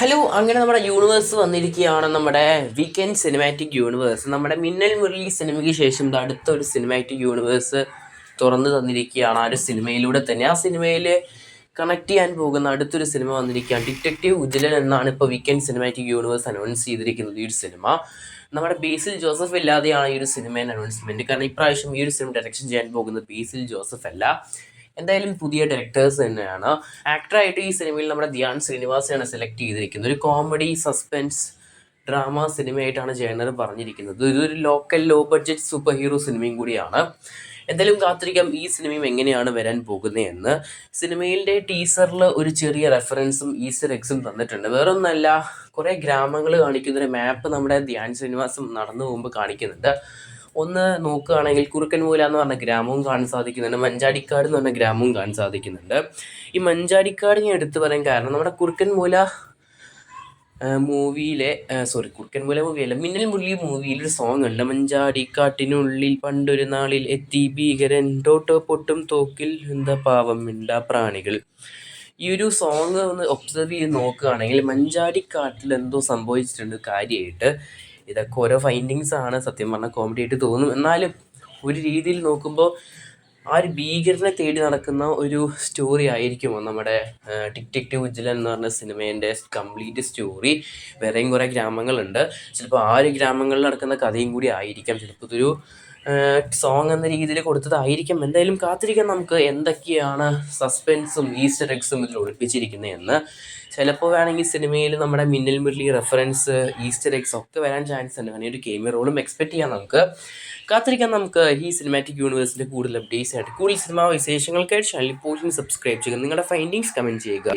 Hello അങ്ങനെ നമ്മുടെ universe വന്നിരിക്കുകയാണ് നമ്മുടെ വീക്കെൻഡ് സിനിമാറ്റിക് യൂണിവേഴ്സ് നമ്മുടെ മിന്നൽ മുരളി സിനിമയ്ക്ക് ശേഷം അടുത്തൊരു സിനിമാറ്റിക് യൂണിവേഴ്സ് തുറന്നു തന്നിരിക്കുകയാണ്. ആ ഒരു സിനിമയിലൂടെ തന്നെ. ആ സിനിമയിൽ കണക്ട് ചെയ്യാൻ പോകുന്ന അടുത്തൊരു സിനിമ വന്നിരിക്കുകയാണ്. ഡിറ്റക്റ്റീവ് ഉജ്ജലൻ എന്നാണ് ഇപ്പോൾ വീക്കെൻഡ് സിനിമാറ്റിക് യൂണിവേഴ്സ് അനൗൺസ് ചെയ്തിരിക്കുന്നത് ഈ ഒരു സിനിമ നമ്മുടെ ബേസിൽ ജോസഫ് ഇല്ലാതെയാണ് ഈ ഒരു സിനിമയുടെ അനൗൺസ്മെന്റ് കാരണം ഇപ്രാവശ്യം ഈ ഒരു സിനിമ ഡയറക്ഷൻ ചെയ്യാൻ പോകുന്നത് ബേസിൽ ജോസഫ് അല്ല. എന്തായാലും പുതിയ ഡയറക്ടേഴ്സ് തന്നെയാണ്. ആക്ടറായിട്ട് ഈ സിനിമയിൽ നമ്മുടെ ധ്യാൻ ശ്രീനിവാസനാണ് സെലക്ട് ചെയ്തിരിക്കുന്നത്. ഒരു കോമഡി സസ്പെൻസ് ഡ്രാമ സിനിമയായിട്ടാണ് ജയനർ പറഞ്ഞിരിക്കുന്നത്. ഇതൊരു local low budget super hero സിനിമയും കൂടിയാണ്. എന്തായാലും കാത്തിരിക്കാം ഈ സിനിമയും എങ്ങനെയാണ് വരാൻ പോകുന്നതെന്ന്. സിനിമയിലെ ടീസറിൽ ഒരു ചെറിയ റെഫറൻസും ഈസ്റ്റർ എക്സും തന്നിട്ടുണ്ട്. വേറൊന്നല്ല കുറേ ഗ്രാമങ്ങൾ കാണിക്കുന്നൊരു മാപ്പ് നമ്മുടെ ധ്യാൻ ശ്രീനിവാസം നടന്നു പോകുമ്പോൾ കാണിക്കുന്നുണ്ട്. ഒന്ന് നോക്കുകയാണെങ്കിൽ കുറുക്കൻമൂല എന്ന് പറഞ്ഞ ഗ്രാമവും കാണാൻ സാധിക്കുന്നുണ്ട്. മഞ്ചാടിക്കാട് എന്ന് പറഞ്ഞ ഗ്രാമവും കാണാൻ സാധിക്കുന്നുണ്ട്. ഈ മഞ്ചാടിക്കാട് ഞാൻ എടുത്തു പറയാൻ കാരണം നമ്മുടെ കുറുക്കൻമൂല മൂവിയിലെ സോറി കുറുക്കൻ കുറുക്കൻമൂല മൂവിയല്ല മിന്നൽ മുരളി മൂവിയിലൊരു സോങ് ഉണ്ട്. മഞ്ചാടിക്കാട്ടിനുള്ളിൽ പണ്ടൊരു നാളിൽ എത്തി ഭീകരൻ ടോട്ടോ പൊട്ടും തോക്കിൽ എന്താ പാവം മിണ്ടാ പ്രാണികൾ. ഈ ഒരു സോങ് ഒന്ന് ഒബ്സർവ് ചെയ്ത് നോക്കുകയാണെങ്കിൽ മഞ്ചാടിക്കാട്ടിൽ എന്തോ സംഭവിച്ചിട്ടുണ്ട്. കാര്യമായിട്ട് ഇതൊക്കെ ഓരോ ഫൈൻഡിങ്സ് ആണ് സത്യം പറഞ്ഞാൽ കോമഡി ആയിട്ട് തോന്നും. എന്നാലും ഒരു രീതിയിൽ നോക്കുമ്പോൾ ആ ഒരു ഭീകരനെ തേടി നടക്കുന്ന ഒരു സ്റ്റോറി ആയിരിക്കുമോ? നമ്മുടെ ടിക്ടിക്റ്റീവ് ഉജ്ജലൻ എന്ന് പറഞ്ഞ സിനിമേന്റെ കംപ്ലീറ്റ് സ്റ്റോറി വേറെയും കുറേ ഗ്രാമങ്ങളുണ്ട്. ചിലപ്പോൾ ആ ഒരു ഗ്രാമങ്ങളിൽ നടക്കുന്ന കഥയും കൂടി ആയിരിക്കാം. ചിലപ്പോൾ ഇതൊരു സോങ് എന്ന രീതിയിൽ കൊടുത്തതായിരിക്കും. എന്തായാലും കാത്തിരിക്കാൻ നമുക്ക് എന്തൊക്കെയാണ് സസ്പെൻസും ഈസ്റ്റർ എഗ്സും ഇതിൽ ഒളിപ്പിച്ചിരിക്കുന്നതെന്ന് ചിലപ്പോൾ വേണമെങ്കിൽ സിനിമയിൽ നമ്മുടെ Minnal Murali reference Easter eggs ഒക്കെ വരാൻ ചാൻസ് ഉണ്ട്. അങ്ങനെ ഒരു ഗെയിമർ റോളും എക്സ്പെക്ട് ചെയ്യാം നമുക്ക്. കാത്തിരിക്കാൻ നമുക്ക് ഈ സിനിമാറ്റിക് യൂണിവേഴ്സിന്റെ കൂടുതൽ അപ്ഡേറ്റ്സ് ആയിട്ട്. കൂടുതൽ സിനിമാ വിശേഷങ്ങൾക്കായിട്ട് ചാനൽ പോലും സബ്സ്ക്രൈബ് ചെയ്യുക. നിങ്ങളുടെ ഫൈൻഡിങ്സ് കമന്റ് ചെയ്യുക.